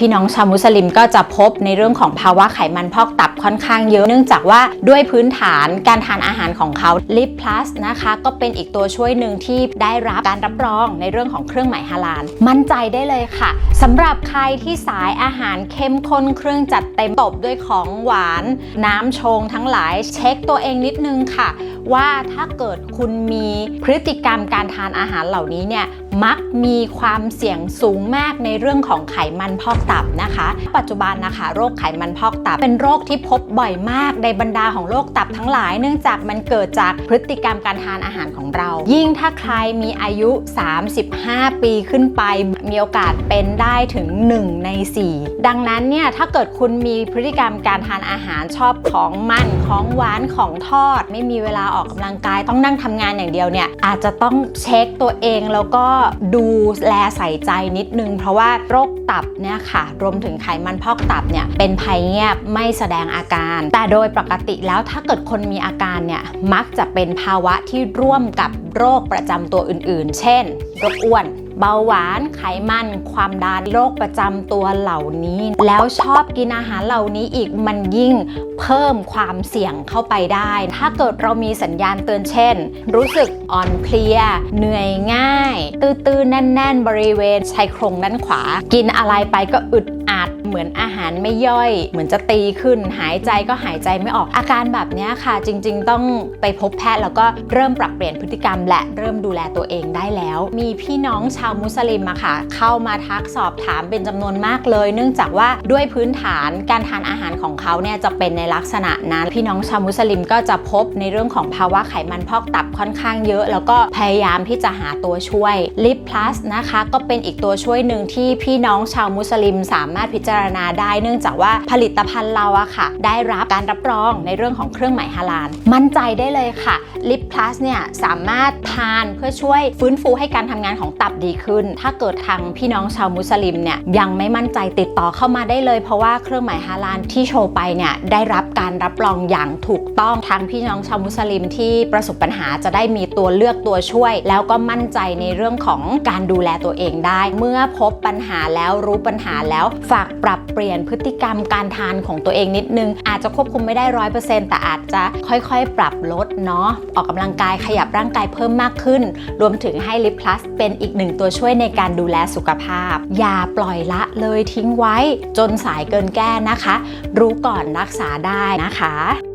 พี่น้องชาวมุสลิมก็จะพบในเรื่องของภาวะไขมันพอกตับค่อนข้างเยอะ เนื่องจากว่าด้วยพื้นฐานการทานอาหารของเขาลิปพลัสนะคะก็เป็นอีกตัวช่วยหนึ่งที่ได้รับการรับรองในเรื่องของเครื่องหมายฮาลาลมั่นใจได้เลยค่ะสำหรับใครที่สายอาหารเข้มข้นเครื่องจัดเต็มตบด้วยของหวาน น้ำชงทั้งหลายเช็คตัวเองนิดนึงค่ะ ว่าถ้าเกิดคุณมีพฤติกรรมการทานอาหารเหล่านี้เนี่ยมักมีความเสี่ยงสูงมากในเรื่องของไขมันพอกตับนะคะ ปัจจุบันนะคะโรคไขมันพอกตับเป็นโรคที่พบบ่อยมากในบรรดาของโรคตับทั้งหลาย เนื่องจากมันเกิดจากพฤติกรรมการทานอาหารของเรา ยิ่งถ้าใครมีอายุ 35 ปีขึ้นไป มีโอกาสเป็นได้ถึง 1 ใน 4 ดังนั้นเนี่ยถ้าเกิดคุณมีพฤติกรรมการทานอาหารชอบของมันของหวานของทอด ไม่มีเวลาออกกำลังกายต้องนั่งทำงานอย่างเดียวเนี่ยอาจจะต้องเช็คตัวเองแล้วก็ดูแลใส่ใจนิดนึง เพราะว่าโรคตับเนี่ยค่ะ รวมถึงไขมันพอกตับเนี่ยเป็นภัยเงียบไม่แสดงอาการ แต่โดยปกติแล้วถ้าเกิดคนมีอาการเนี่ยมักจะเป็นภาวะที่ร่วมกับโรคประจำตัวอื่น ๆ เช่นโรคอ้วน เบาหวาน ไขมัน ความดัน โรคประจำตัวเหล่านี้ แล้วชอบกินอาหารเหล่านี้อีกมันยิ่งเพิ่มความเสี่ยงเข้าไปได้ ถ้าเกิดเรามีสัญญาณเตือนเช่น รู้สึกอ่อนเพลีย เหนื่อยง่าย ตื้อๆแน่น ๆ บริเวณชายโครงด้านขวา กินอะไรไปก็อึดอัด เหมือนอาหารไม่ย่อย เหมือนจะตีขึ้น หายใจก็หายใจไม่ออก อาการแบบนี้ค่ะ จริง ๆ ต้องไปพบแพทย์แล้วก็เริ่มปรับเปลี่ยนพฤติกรรม และเริ่มดูแลตัวเองได้แล้ว มีพี่น้องชาวมุสลิมอะค่ะ เข้ามาทักสอบถามเป็นจำนวนมากเลย เนื่องจากว่าด้วยพื้นฐานการทานอาหารของเขาเนี่ยจะเป็นในลักษณะนั้น พี่น้องชาวมุสลิมก็จะพบในเรื่องของภาวะไขมันพอกตับค่อนข้างเยอะ แล้วก็พยายามที่จะหาตัวช่วยลิปพลัสนะคะก็เป็นอีกตัวช่วยหนึ่งที่พี่น้องชาวมุสลิมสามารถพิจารณาได้เนื่องจากว่าผลิตภัณฑ์เราอะค่ะ ได้รับการรับรองในเรื่องของเครื่องหมายฮาลาลมั่นใจได้เลยค่ะลิปพลัสเนี่ยสามารถทานเพื่อช่วยฟื้นฟูให้การทำงานของตับดีขึ้น ถ้าเกิดทางพี่น้องชาวมุสลิมเนี่ยยังไม่มั่นใจติดต่อเข้ามาได้เลย เพราะว่าเครื่องหมายฮาลาลที่โชว์ไปเนี่ยได้รับการรับรองอย่างถูกต้องทางพี่น้องชาวมุสลิมที่ประสบปัญหาจะได้มีตัวเลือกตัวช่วย แล้วก็มั่นใจในเรื่องของการดูแลตัวเองได้ เมื่อพบปัญหาแล้วรู้ปัญหาแล้วฝากปรับเปลี่ยนพฤติกรรมการทานของตัวเองนิดนึง อาจจะควบคุมไม่ได้ร้อยเปอร์เซ็นต์แต่อาจจะค่อยๆ ปรับลดเนาะออกกำลังกายขยับร่างกายเพิ่มมากขึ้น รวมถึงให้ลิปพลัสเป็นอีกหนึ่งตัวช่วยในการดูแลสุขภาพ อย่าปล่อยละเลยทิ้งไว้จนสายเกินแก้นะคะ รู้ก่อนรักษาได้นะคะ